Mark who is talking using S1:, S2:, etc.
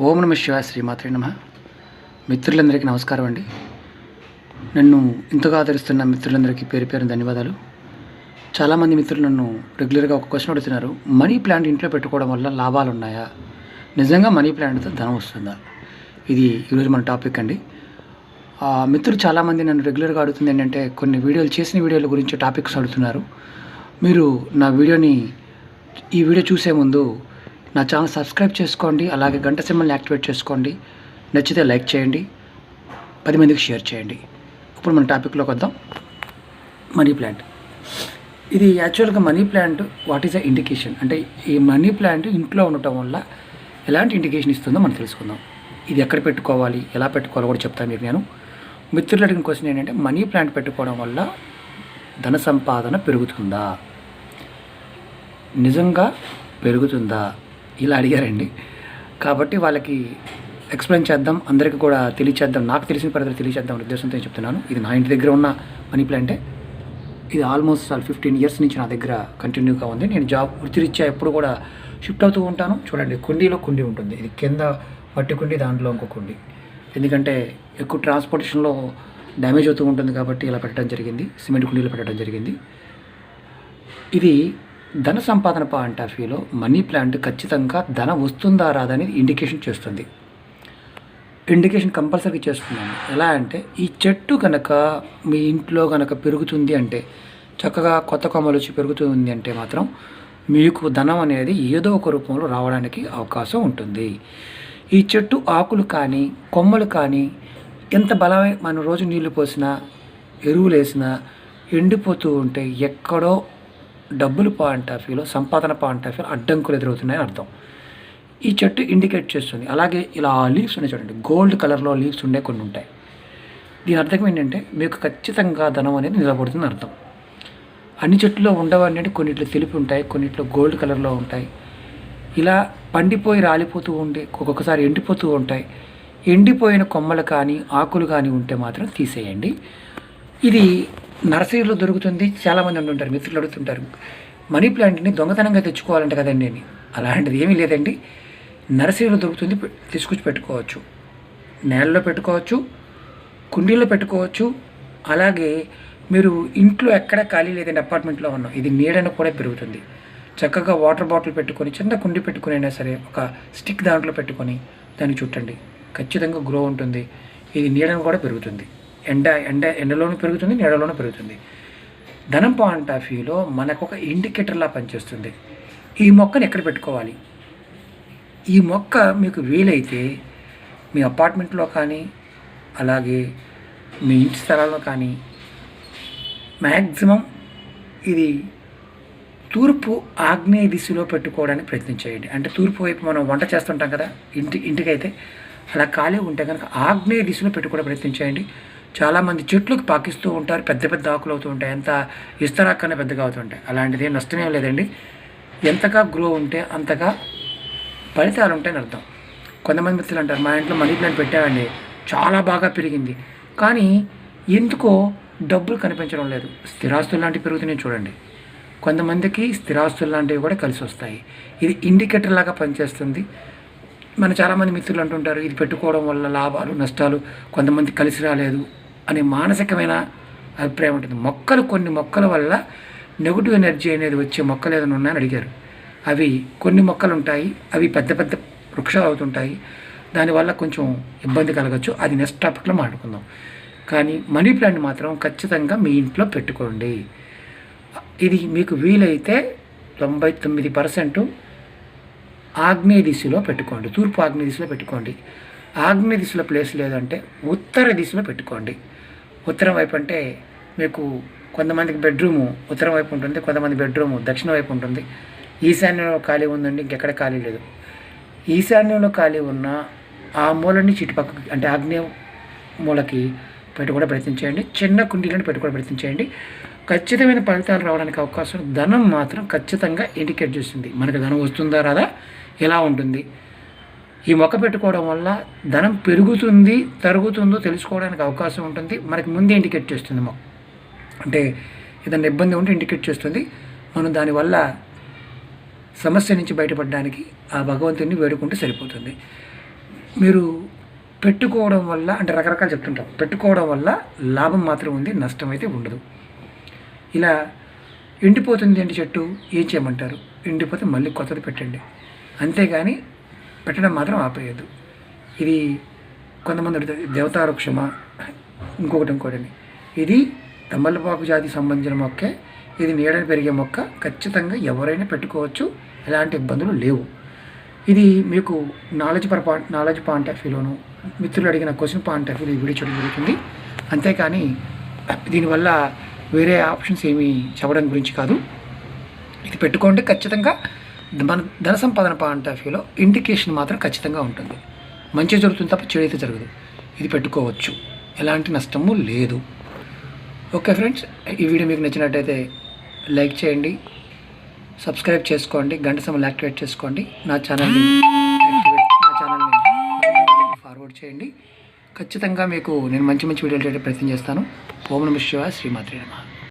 S1: ఓం నమ శివాయ శ్రీమాత్రే నమ. మిత్రులందరికీ నమస్కారం అండి. నన్ను ఇంతగా ఆదరిస్తున్న మిత్రులందరికీ పేరు పేరు ధన్యవాదాలు. చాలామంది మిత్రులు నన్ను రెగ్యులర్గా ఒక క్వశ్చన్ అడుగుతున్నారు. మనీ ప్లాంట్ ఇంట్లో పెట్టుకోవడం వల్ల లాభాలు ఉన్నాయా? నిజంగా మనీ ప్లాంట్తో ధనం వస్తుందా? ఇది ఈరోజు మన టాపిక్ అండి. ఆ, మిత్రులు చాలామంది నన్ను రెగ్యులర్గా అడుగుతుంది ఏంటంటే కొన్ని వీడియోలు చేసిన వీడియోల గురించి టాపిక్స్ అడుగుతున్నారు. మీరు నా వీడియోని ఈ వీడియో చూసే ముందు నా ఛానల్ సబ్స్క్రైబ్ చేసుకోండి అలాగే గంట సింబల్ని యాక్టివేట్ చేసుకోండి. నచ్చితే లైక్ చేయండి పది మందికి షేర్ చేయండి. ఇప్పుడు మన టాపిక్లోకి వద్దాం. Money plant. ఇది యాక్చువల్గా money plant what is a indication? అంటే ఈ మనీ ప్లాంట్ ఇంట్లో ఉండటం వల్ల ఎలాంటి ఇండికేషన్ ఇస్తుందో మనం తెలుసుకుందాం. ఇది ఎక్కడ పెట్టుకోవాలి ఎలా పెట్టుకోవాలో కూడా చెప్తాను మీకు నేను. మిత్రులు అడిగిన క్వశ్చన్ ఏంటంటే మనీ ప్లాంట్ పెట్టుకోవడం వల్ల ధన సంపాదన పెరుగుతుందా? నిజంగా పెరుగుతుందా? ఇలా అడిగారండి. కాబట్టి వాళ్ళకి ఎక్స్ప్లెయిన్ చేద్దాం అందరికీ కూడా తెలియచేద్దాం నాకు తెలిసిన పరిధిలో తెలియచేద్దాం అనే ఉద్దేశంతో నేను చెప్తున్నాను. ఇది నా ఇంటి దగ్గర ఉన్న మనీ ప్లాంటే. ఇది ఆల్మోస్ట్ ఫిఫ్టీన్ ఇయర్స్ నుంచి నా దగ్గర కంటిన్యూగా ఉంది. నేను జాబ్ వృత్తిరీత్యా ఎప్పుడు కూడా షిఫ్ట్ అవుతూ ఉంటాను. చూడండి కుండీలో కుండీ ఉంటుంది. ఇది కింద మట్టి కుండీ దాంట్లో ఇంకో కుండి. ఎందుకంటే ఎక్కువ ట్రాన్స్పోర్టేషన్లో డ్యామేజ్ అవుతూ ఉంటుంది కాబట్టి ఇలా పెట్టడం జరిగింది. సిమెంట్ కుండీలో పెట్టడం జరిగింది. ఇది ధన సంపాదన పాయింట్ ఆఫ్ వ్యూలో మనీ ప్లాంట్ ఖచ్చితంగా ధన వస్తుందా రాదా అనేది ఇండికేషన్ చేస్తుంది. ఇండికేషన్ కంపల్సరీ చేస్తున్నాను. ఎలా అంటే ఈ చెట్టు కనుక మీ ఇంట్లో కనుక పెరుగుతుంది అంటే చక్కగా కొత్త కొమ్మలు వచ్చి పెరుగుతుంది అంటే మాత్రం మీకు ధనం అనేది ఏదో ఒక రూపంలో రావడానికి అవకాశం ఉంటుంది. ఈ చెట్టు ఆకులు కానీ కొమ్మలు కానీ ఎంత బలమైన మనం రోజు నీళ్ళు పోసినా ఎరువులు వేసినా ఎండిపోతూ ఉంటే ఎక్కడో డబ్బులు పాయింట్ ఆఫ్ వ్యూలో సంపాదన పాయింట్ ఆఫ్ వ్యూలో అడ్డంకులు ఎదురవుతున్నాయని అర్థం. ఈ చెట్టు ఇండికేట్ చేస్తుంది. అలాగే ఇలా లీవ్స్ ఉన్నాయి చూడండి. గోల్డ్ కలర్లో లీవ్స్ ఉండే కొన్ని ఉంటాయి. దీని అర్థం ఏంటంటే మీకు ఖచ్చితంగా ధనం అనేది నిలబడుతుంది అర్థం. అన్ని చెట్టులో ఉండవన్నీ కొన్నిట్లో తెలిపి ఉంటాయి కొన్నిట్లో గోల్డ్ కలర్లో ఉంటాయి. ఇలా పండిపోయి రాలిపోతూ ఉండే ఒక్కొక్కసారి ఎండిపోతూ ఉంటాయి. ఎండిపోయిన కొమ్మలు కానీ ఆకులు కానీ ఉంటే మాత్రం తీసేయండి. ఇది నర్సరీలో దొరుకుతుంది చాలామంది ఉంటుంటారు మిత్రులు అడుగుతుంటారు. మనీ ప్లాంట్ని దొంగతనంగా తెచ్చుకోవాలంట కదండి అని. అలాంటిది ఏమీ లేదండి. నర్సరీలో దొరుకుతుంది పె- తీసుకొచ్చి పెట్టుకోవచ్చు. నేలలో పెట్టుకోవచ్చు కుండీలో పెట్టుకోవచ్చు. అలాగే మీరు ఇంట్లో ఎక్కడ ఖాళీ లేదండి అపార్ట్మెంట్లో ఉన్నాం. ఇది నీడను కూడా పెరుగుతుంది. చక్కగా వాటర్ బాటిల్ పెట్టుకొని చిన్న కుండి పెట్టుకుని అయినా సరే ఒక స్టిక్ దాంట్లో పెట్టుకొని దాన్ని చుట్టండి. ఖచ్చితంగా గ్రో ఉంటుంది. ఇది నీడను కూడా పెరుగుతుంది. ఎండ ఎండ ఎండలోనూ పెరుగుతుంది నీడలోనూ పెరుగుతుంది. ధనం పాయింట్ ఆఫ్ వ్యూలో మనకు ఒక ఇండికేటర్లా పనిచేస్తుంది. ఈ మొక్కను ఎక్కడ పెట్టుకోవాలి? ఈ మొక్క మీకు వీలైతే మీ అపార్ట్మెంట్లో కానీ అలాగే మీ ఇంటి స్థలాల్లో కానీ మ్యాక్సిమం ఇది తూర్పు ఆగ్నేయ దిశలో పెట్టుకోవడానికి ప్రయత్నం చేయండి. అంటే తూర్పు వైపు మనం వంట చేస్తుంటాం కదా ఇంటి ఇంటికైతే అలా ఖాళీ ఉంటే కనుక ఆగ్నేయ దిశలో పెట్టుకోవడం ప్రయత్నం చేయండి. చాలామంది చెట్లకు పాకిస్తూ ఉంటారు పెద్ద పెద్ద ఆకులు అవుతూ ఉంటాయి. ఎంత ఇస్తరాకన్నా పెద్దగా అవుతుంటాయి అలాంటిది ఏం నష్టమేం లేదండి. ఎంతగా గ్రో ఉంటే అంతగా ఫలితాలు ఉంటాయని అర్థం. కొంతమంది మిత్రులు అంటారు మా ఇంట్లో మనీ ప్లాంట్ పెట్టామండి చాలా బాగా పెరిగింది. కానీ ఎందుకో డబ్బులు కనిపించడం లేదు. స్థిరాస్తులు లాంటివి పెరుగుతున్నాయి చూడండి. కొంతమందికి స్థిరాస్తులు లాంటివి కూడా కలిసి వస్తాయి. ఇది ఇండికేటర్ లాగా పనిచేస్తుంది. మన చాలామంది మిత్రులు అంటుంటారు ఇది పెట్టుకోవడం వల్ల లాభాలు నష్టాలు కొంతమంది కలిసి రాలేదు. అనే మానసికమైన అభిప్రాయం ఉంటుంది. మొక్కలు కొన్ని మొక్కల వల్ల నెగిటివ్ ఎనర్జీ అనేది వచ్చే మొక్కలు ఏదైనా ఉన్నాయని అడిగారు. అవి కొన్ని మొక్కలు ఉంటాయి అవి పెద్ద పెద్ద వృక్షాలు అవుతుంటాయి. దానివల్ల కొంచెం ఇబ్బంది కలగచ్చు. అది నెక్స్ట్ టాపిక్లో మాట్లాడుకుందాం. కానీ మనీ ప్లాంట్ మాత్రం ఖచ్చితంగా మీ ఇంట్లో పెట్టుకోండి. ఇది మీకు వీలైతే తొంభై తొమ్మిది పర్సెంట్ ఆగ్నేయ దిశలో పెట్టుకోండి. తూర్పు ఆగ్నేయ దిశలో పెట్టుకోండి. ఆగ్నేయ దిశలో ప్లేస్ లేదంటే ఉత్తర దిశలో పెట్టుకోండి. ఉత్తరం వైపు అంటే మీకు కొంతమందికి బెడ్రూము ఉత్తరం వైపు ఉంటుంది కొంతమంది బెడ్రూము దక్షిణ వైపు ఉంటుంది. ఈశాన్యంలో ఖాళీ ఉందండి ఇంకెక్కడ ఖాళీ లేదు. ఈశాన్యంలో ఖాళీ ఉన్న ఆ మూలని చిట్టుపక్కకి అంటే ఆగ్నేయ మూలకి పెట్టుకోవడం ప్రయత్నించేయండి చిన్న కుండీలను పెట్టుకోవడం ప్రయత్నించేయండి ఖచ్చితమైన ఫలితాలు రావడానికి అవకాశం ధనం మాత్రం ఖచ్చితంగా ఇండికేట్ చేస్తుంది. మనకు ధనం వస్తుందా రాదా? ఎలా ఉంటుంది? ఈ మొక్క పెట్టుకోవడం వల్ల ధనం పెరుగుతుంది తరుగుతుందో తెలుసుకోవడానికి అవకాశం ఉంటుంది. మనకి ముందే ఇండికేట్ చేస్తుంది మొక్క. అంటే ఏదైనా ఇబ్బంది ఉంటే ఇండికేట్ చేస్తుంది. మనం దానివల్ల సమస్య నుంచి బయటపడడానికి ఆ భగవంతుని వేడుకుంటే సరిపోతుంది. మీరు పెట్టుకోవడం వల్ల అంటే రకరకాలు చెప్తుంటాం. పెట్టుకోవడం వల్ల లాభం మాత్రం ఉంది నష్టం అయితే ఉండదు. ఇలా ఎండిపోతుంది ఏంటి చెట్టు? ఏం చేయమంటారు? ఎండిపోతే మళ్ళీ కొత్తది పెట్టండి. అంతేగాని పెట్టడం మాత్రం ఆపేయద్దు. ఇది కొంతమంది అడుగుతారు ఇంకొకటి ఇంకోటిని ఇది తమ్మలపాకు జాతికి సంబంధించిన మొక్కే ఇది నీడని పెరిగే మొక్క ఖచ్చితంగా ఎవరైనా పెట్టుకోవచ్చు ఎలాంటి ఇబ్బందులు లేవు. ఇది మీకు knowledge per point knowledge point of వ్యూలోను మిత్రులు అడిగిన క్వశ్చన్ పాయింట్ ఆఫ్ వ్యూలో విడిచడం జరుగుతుంది. అంతేకాని దీనివల్ల వేరే ఆప్షన్స్ ఏమీ చెప్పడం గురించి కాదు. ఇది పెట్టుకోండి ఖచ్చితంగా మన ధన సంపాదన పాయింట్ ఆఫ్ వ్యూలో ఇండికేషన్ మాత్రం ఖచ్చితంగా ఉంటుంది. మంచి జరుగుతుంది తప్ప చెడు అయితే జరగదు. ఇది పెట్టుకోవచ్చు. ఎలాంటి నష్టము లేదు. ఓకే ఫ్రెండ్స్ ఈ వీడియో మీకు నచ్చినట్టయితే లైక్ చేయండి సబ్స్క్రైబ్ చేసుకోండి గంట సమయం యాక్టివేట్ చేసుకోండి. నా ఛానల్ని యాక్టివేట్ నా ఛానల్ని ఫార్వర్డ్ చేయండి. ఖచ్చితంగా మీకు నేను మంచి మంచి వీడియోలు చేయడానికి ప్రయత్నం చేస్తాను. ఓం నమ శివ శ్రీమాత్రి నమ.